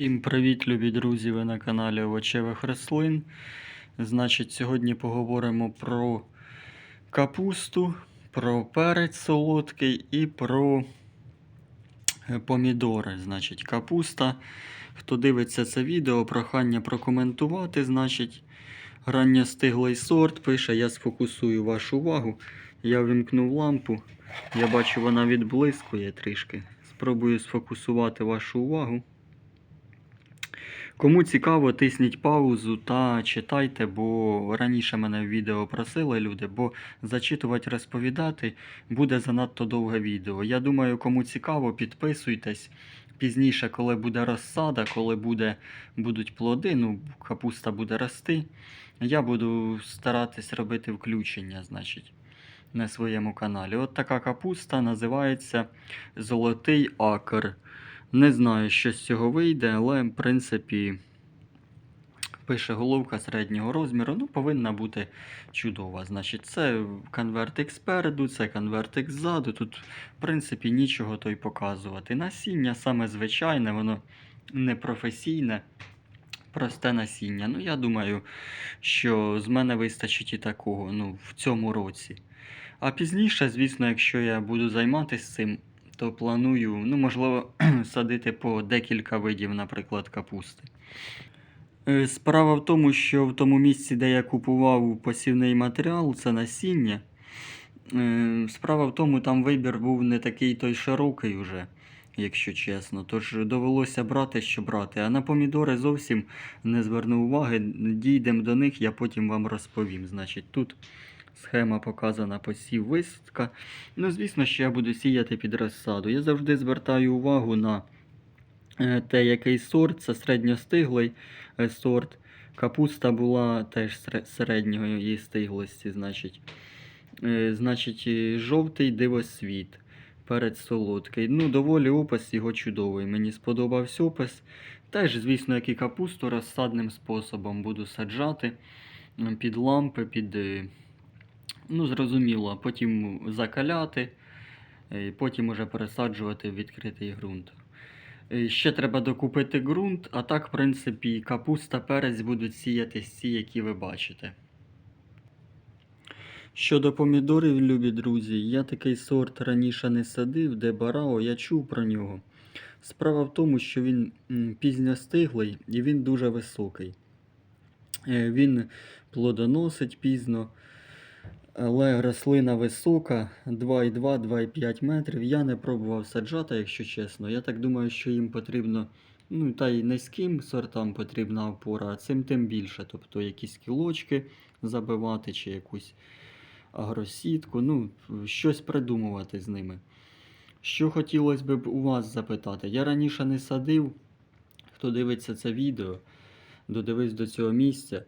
Всім привіт, любі друзі! Ви на каналі Овочевих рослин. Значить, сьогодні поговоримо про капусту, про перець солодкий і про е, помідори. Значить, капуста. Хто дивиться це відео, прохання прокоментувати. Значить, ранньостиглий сорт пише, я сфокусую вашу увагу. Я вимкнув лампу. Я бачу, вона відблискує трішки. Спробую сфокусувати вашу увагу. Кому цікаво, тисніть паузу та читайте, бо раніше мене в відео просили люди, бо зачитувати, розповідати буде занадто довге відео. Я думаю, кому цікаво, підписуйтесь. Пізніше, коли буде розсада, коли буде, будуть плоди, ну, капуста буде рости, я буду старатись робити включення, значить, на своєму каналі. От така капуста називається Золотий акр. Не знаю, що з цього вийде, але в принципі пише головка середнього розміру. Ну, повинна бути чудова. Значить, це конвертик спереду, це конвертик ззаду. Тут, в принципі, нічого то й показувати. Насіння саме звичайне, воно не професійне. Просте насіння. Ну, я думаю, що з мене вистачить і такого ну, в цьому році. А пізніше, звісно, якщо я буду займатися цим, то планую, ну, можливо, садити по декілька видів, наприклад, капусти. Е, Справа в тому, що в тому місці, де я купував посівний матеріал, це насіння. е, Справа в тому, там вибір був не такий той широкий уже, якщо чесно. Тож довелося брати, що брати. А на помідори зовсім не звернув уваги. Дійдемо до них, я потім вам розповім. Значить, тут схема показана посів висадка. Ну, звісно, що я буду сіяти під розсаду. Я завжди звертаю увагу на е, те, який сорт, це середньостиглий е, сорт. Капуста була теж середньої стиглості, значить. Е, Значить, жовтий дивосвіт. Перець солодкий. Ну, доволі опис його чудовий. Мені сподобався опис. Теж, звісно, як і капусту розсадним способом буду саджати під лампи, під. Ну, зрозуміло, потім закаляти, е, потім уже пересаджувати в відкритий ґрунт. Е, Ще треба докупити ґрунт, а так, в принципі, капуста, перець будуть сіяти ці, які ви бачите. Щодо помідорів, любі друзі, я такий сорт раніше не садив, де барао, я чув про нього. Справа в тому, що він пізньостиглий і він дуже високий. Е, Він плодоносить пізно, але рослина висока 2,2-2,5 метрів. Я не пробував саджати, якщо чесно. Я так думаю, що їм потрібно, ну та й низьким сортам потрібна опора, а цим тим більше. Тобто якісь кілочки забивати чи якусь агросітку, ну, щось придумувати з ними. Що хотілося б у вас запитати? Я раніше не садив, хто дивиться це відео, додивись до цього місця.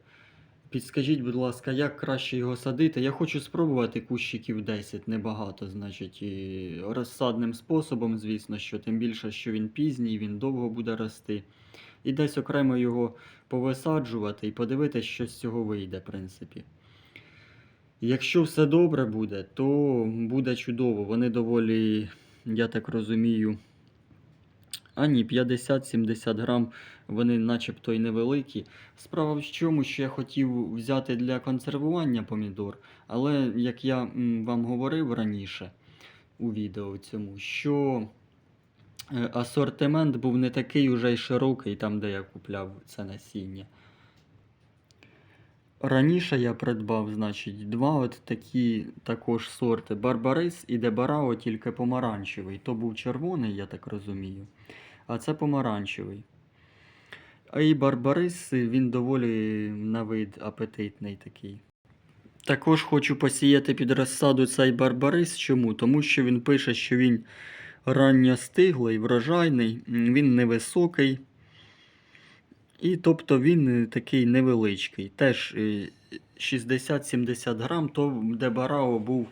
Підскажіть, будь ласка, як краще його садити? Я хочу спробувати кущиків 10, небагато, значить, і розсадним способом, звісно, що тим більше, що він пізній, він довго буде рости. І десь окремо його повисаджувати і подивитися, що з цього вийде, в принципі. Якщо все добре буде, то буде чудово. Вони доволі, я так розумію. А ні, 50-70 грам, вони начебто й невеликі. Справа в чому, що я хотів взяти для консервування помідор, але як я вам говорив раніше у відео цьому, що е, асортимент був не такий уже й широкий, там, де я купляв це насіння. Раніше я придбав, значить, два от такі також сорти Барбарис і Дебарао, тільки помаранчевий. То був червоний, я так розумію. А це помаранчевий. А і Барбарис, він доволі на вид апетитний такий. Також хочу посіяти під розсаду цей Барбарис. Чому? Тому що він пише, що він ранньостиглий, врожайний, він невисокий. І тобто він е, такий невеличкий. Теж е, 60-70 грам, то де Барао був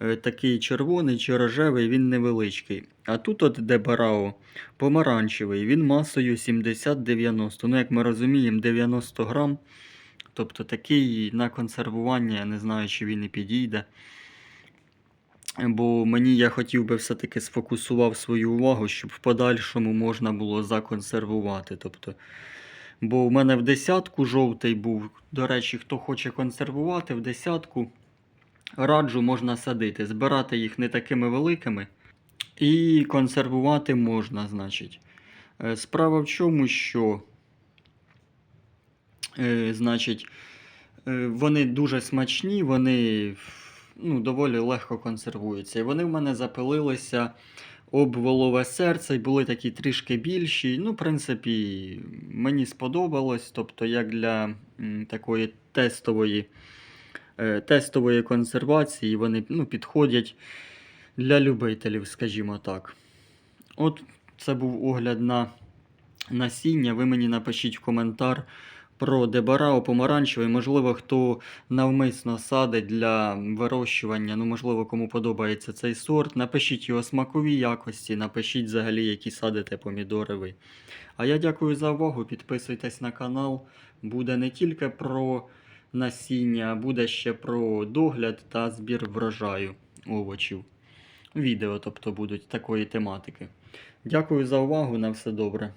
е, такий червоний чи рожевий, він невеличкий. А тут, от де Барао, помаранчевий, він масою 70-90. Ну, як ми розуміємо, 90 грам. Тобто такий на консервування, я не знаю, чи він і підійде. Бо мені я хотів би все-таки сфокусував свою увагу, щоб в подальшому можна було законсервувати. Тобто, бо в мене в десятку жовтий був. До речі, хто хоче консервувати в десятку, раджу можна садити. Збирати їх не такими великими. І консервувати можна, значить. Е, Справа в чому, що, е, значить, е, вони дуже смачні, вони ну, доволі легко консервуються. І вони в мене запилилися об волове серце і були такі трішки більші. Ну, в принципі, мені сподобалось. Тобто, як для такої тестової, е, тестової консервації, вони ну, підходять для любителів, скажімо так. От це був огляд на насіння. Ви мені напишіть в коментар про дебарао помаранчевий. Можливо, хто навмисно садить для вирощування. Ну, можливо, кому подобається цей сорт. Напишіть його смакові якості, напишіть взагалі, які садите помідори ви. А я дякую за увагу. Підписуйтесь на канал. Буде не тільки про насіння, а буде ще про догляд та збір врожаю овочів. Відео, тобто, будуть такої тематики. Дякую за увагу, на все добре.